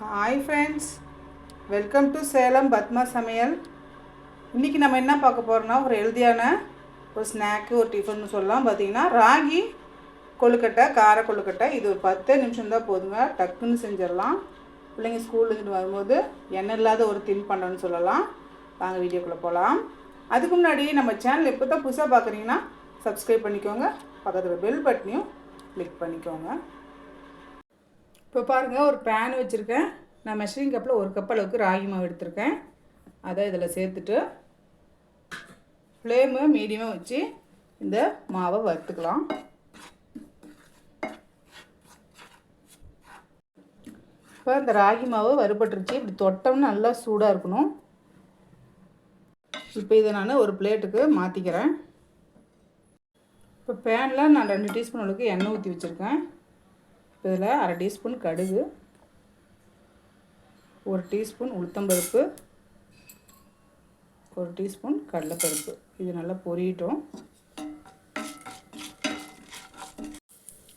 Hi friends welcome to Salem Padma சமையல் இன்றைக்கி நம்ம என்ன பார்க்க போகிறோம்னா ஒரு ஹெல்தியான ஒரு ஸ்நாக்கு ஒரு டிஃபன் சொல்லலாம். பார்த்தீங்கன்னா ராகி கொழுக்கட்டை கார கொழுக்கட்டை இது ஒரு பத்து நிமிஷம் தான் போதுங்க. டக்குன்னு செஞ்சிடலாம். பிள்ளைங்க ஸ்கூலுக்கு வரும்போது எண்ணெய் இல்லாத ஒரு தின் பண்ணணும்னு சொல்லலாம். வாங்க வீடியோக்குள்ளே போகலாம் அதுக்கு முன்னாடி நம்ம சேனல் இப்போ தான் புதுசாக பார்க்குறீங்கன்னா சப்ஸ்கிரைப் பண்ணிக்கோங்க. பக்கத்தில் பெல் பட்டனையும் கிளிக் பண்ணிக்கோங்க. இப்போ பாருங்கள் ஒரு பேன் வச்சுருக்கேன். நான் மெஷரிங் கப்பில் ஒரு கப் அளவுக்கு ராகி மாவு எடுத்திருக்கேன். அதை இதில் சேர்த்துட்டு ஃப்ளேமு மீடியமாக வச்சு இந்த மாவை வறுத்துக்கலாம். இப்போ இந்த ராகி மாவு வறுபட்டுருச்சு. இப்படி தொட்டோம்னா நல்லா சூடாக இருக்கணும். இப்போ இதை நான் ஒரு பிளேட்டுக்கு மாற்றிக்கிறேன் இப்போ பேனில் நான் ரெண்டு டீஸ்பூன் அளவுக்கு எண்ணெய் ஊற்றி வச்சுருக்கேன். இதில் அரை டீஸ்பூன் கடுகு ஒரு டீஸ்பூன் உளுத்தம்பருப்பு ஒரு டீஸ்பூன் கடலைப்பருப்பு. இது நல்லா பொரியட்டும்.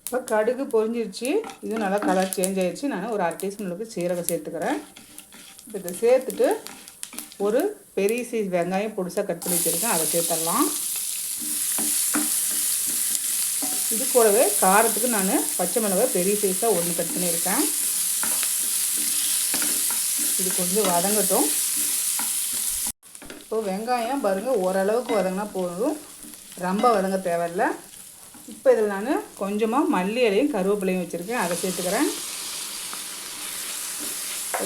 இப்போ கடுகு பொரிஞ்சிருச்சு. இது நல்லா கலர் சேஞ்ச் ஆயிடுச்சு நான் ஒரு அரை டீஸ்பூன் அளவுக்கு சீரகம் சேர்த்துக்கிறேன். இப்போ இதை சேர்த்துட்டு ஒரு பெரிய சைஸ் வெங்காயம் பொடிசாக கட் பண்ணி வச்சுருக்கேன். அதை சேர்த்துடலாம். இது கூடவே காரத்துக்கு நான் பச்சை மிளகாய் பெரிய சைஸாக ஒன்று கட் பண்ணியிருக்கேன். இது கொஞ்சம் வதங்கட்டும். இப்போ வெங்காயம் பாருங்கள் ஓரளவுக்கு வதங்கினா போதும். ரொம்ப வதங்க தேவையில்ல. இப்போ இதில் நான் கொஞ்சமாக மல்லி இலையும் கருவேப்பிலையும் வச்சுருக்கேன். அதை சேர்த்துக்கிறேன்.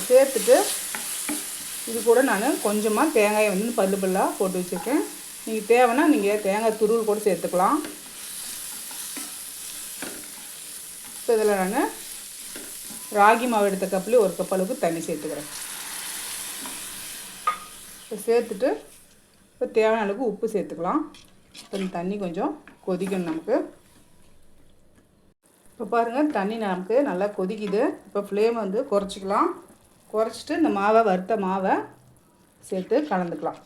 சேர்த்துட்டு இது கூட நான் கொஞ்சமாக தேங்காயை வந்து பல்லு பல்லாக போட்டு வச்சுருக்கேன். நீங்கள் தேவைன்னா நீங்கள் தேங்காய் துருவல் கூட சேர்த்துக்கலாம். இப்போ இதில் நான் ராகி மாவு எடுத்த கப்லேயே ஒரு கப் அளவுக்கு தண்ணி சேர்த்துக்கிறேன். இப்போ சேர்த்துட்டு இப்போ தேவையான அளவுக்கு உப்பு சேர்த்துக்கலாம். இப்போ இந்த தண்ணி கொஞ்சம் கொதிக்கணும் நமக்கு. இப்போ பாருங்கள் தண்ணி நமக்கு நல்லா கொதிக்குது. இப்போ ஃப்ளேம் வந்து குறைச்சிக்கலாம். குறைச்சிட்டு இந்த மாவை வறுத்த மாவை சேர்த்து கலந்துக்கலாம்.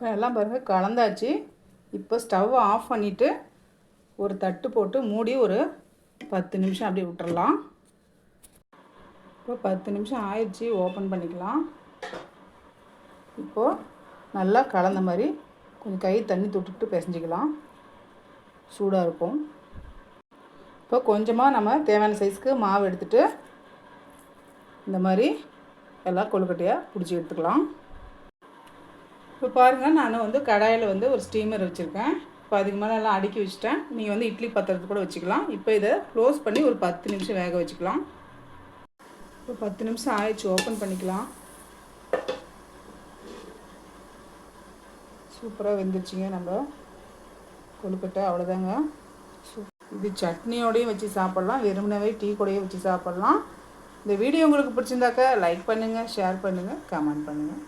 இப்போ எல்லாம் பாருங்கள் கலந்தாச்சு. இப்போ ஸ்டவ்வை ஆஃப் பண்ணிவிட்டு ஒரு தட்டு போட்டு மூடி ஒரு பத்து நிமிஷம் அப்படியே விட்டுறலாம். இப்போ பத்து நிமிஷம் ஆயிடுச்சு ஓப்பன் பண்ணிக்கலாம். இப்போது நல்லா கலந்த மாதிரி கொஞ்சம் கை தண்ணி தொட்டுட்டு பிசைஞ்சிக்கலாம். சூடாக இருக்கும். இப்போ கொஞ்சமாக நம்ம தேவையான சைஸ்க்கு மாவு எடுத்துகிட்டு இந்த மாதிரி எல்லாம் கொழுக்கட்டையாக பிடிச்சி எடுத்துக்கலாம். இப்போ பாருங்கள் நான் வந்து கடாயில் வந்து ஒரு ஸ்டீமர் வச்சுருக்கேன். இப்போ அதுக்கு மேலே எல்லாம் அடுக்கி வச்சுட்டேன். நீங்கள் வந்து இட்லி பத்திரத்து கூட வச்சுக்கலாம். இப்போ இதை க்ளோஸ் பண்ணி ஒரு பத்து நிமிஷம் வேக வச்சுக்கலாம். இப்போ பத்து நிமிஷம் ஆயிடுச்சு ஓப்பன் பண்ணிக்கலாம். சூப்பராக வெந்துருச்சுங்க நம்ம. கொழுக்கட்டை அவ்வளோதாங்க சூ இது சட்னியோடையும் வச்சு சாப்பிட்லாம். வெறுமனவே டீ கூடையும் வச்சு சாப்பிட்லாம். இந்த வீடியோ உங்களுக்கு பிடிச்சிருந்தாக்கா லைக் பண்ணுங்கள் ஷேர் பண்ணுங்கள் கமெண்ட் பண்ணுங்கள்